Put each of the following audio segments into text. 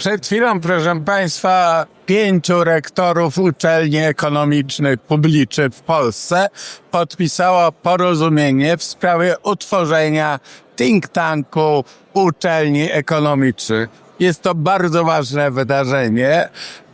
Przed chwilą, proszę Państwa, pięciu rektorów uczelni ekonomicznych publicznych w Polsce podpisało porozumienie w sprawie utworzenia think tanku uczelni ekonomicznych. Jest to bardzo ważne wydarzenie.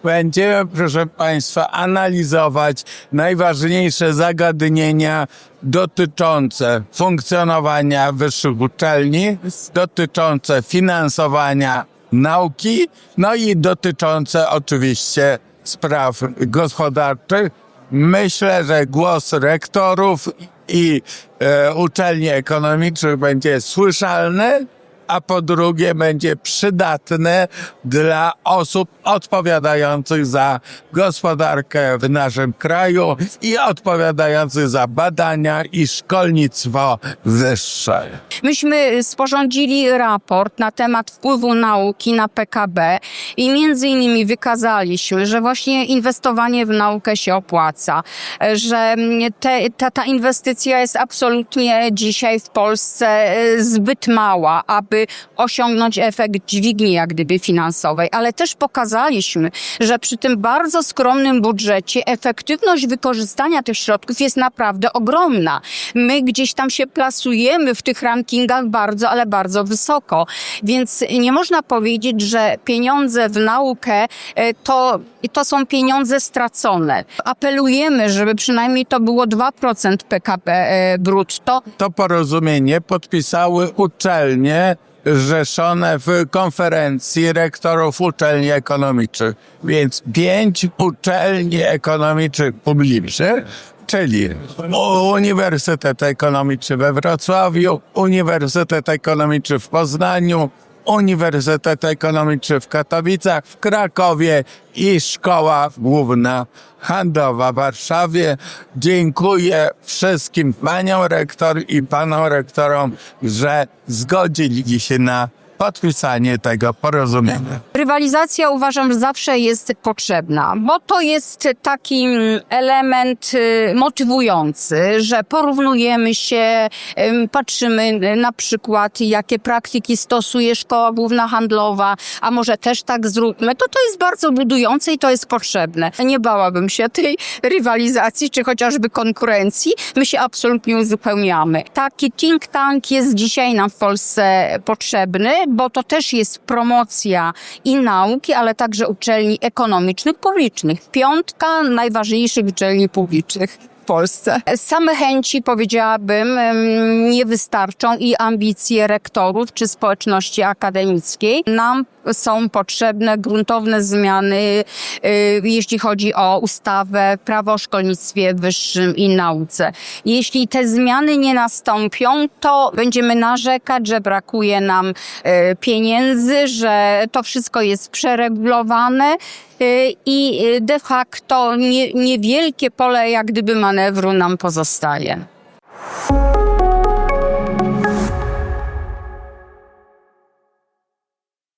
Będziemy, proszę Państwa, analizować najważniejsze zagadnienia dotyczące funkcjonowania wyższych uczelni, dotyczące finansowania nauki, no i dotyczące oczywiście spraw gospodarczych. Myślę, że głos rektorów i e, uczelni ekonomicznych będzie słyszalny, a po drugie będzie przydatny dla osób odpowiadających za gospodarkę w naszym kraju i odpowiadających za badania i szkolnictwo wyższe. Myśmy sporządzili raport na temat wpływu nauki na PKB i między innymi wykazaliśmy, że właśnie inwestowanie w naukę się opłaca, że te, ta, ta inwestycja jest absolutnie dzisiaj w Polsce e, zbyt mała, aby osiągnąć efekt dźwigni jak gdyby finansowej, ale też pokazaliśmy, że przy tym bardzo skromnym budżecie efektywność wykorzystania tych środków jest naprawdę ogromna. My gdzieś tam się plasujemy w tych rankingach bardzo, ale bardzo wysoko. Więc nie można powiedzieć, że pieniądze w naukę e, to, to są pieniądze stracone. Apelujemy, żeby przynajmniej to było 2% PKB e, brutto. To porozumienie podpisały uczelnie zrzeszone w konferencji rektorów uczelni ekonomicznych. Więc pięć uczelni ekonomicznych publicznych, czyli Uniwersytet Ekonomiczny we Wrocławiu, Uniwersytet Ekonomiczny w Poznaniu, Uniwersytet Ekonomiczny w Katowicach, w Krakowie i Szkoła Główna Handlowa w Warszawie. Dziękuję wszystkim paniom rektor i panom rektorom, że zgodzili się na podpisanie tego porozumienia. Rywalizacja uważam, zawsze jest potrzebna, bo to jest taki mm, element y, motywujący, że porównujemy się, ym, patrzymy na przykład, jakie praktyki stosuje szkoła główna handlowa, a może też tak zróbmy. To to jest bardzo budujące i to jest potrzebne. Nie bałabym się tej rywalizacji, czy chociażby konkurencji. My się absolutnie uzupełniamy. Taki think tank jest dzisiaj nam w Polsce potrzebny, bo to też jest promocja i nauki, ale także uczelni ekonomicznych, publicznych. Piątka najważniejszych uczelni publicznych. w Polsce. Same chęci, powiedziałabym, nie wystarczą i ambicje rektorów czy społeczności akademickiej. Nam są potrzebne gruntowne zmiany, y, jeśli chodzi o ustawę, prawo o szkolnictwie wyższym i nauce. Jeśli te zmiany nie nastąpią, to będziemy narzekać, że brakuje nam y, pieniędzy, że to wszystko jest przeregulowane y, i de facto nie, niewielkie pole jak gdyby manewru nam pozostaje.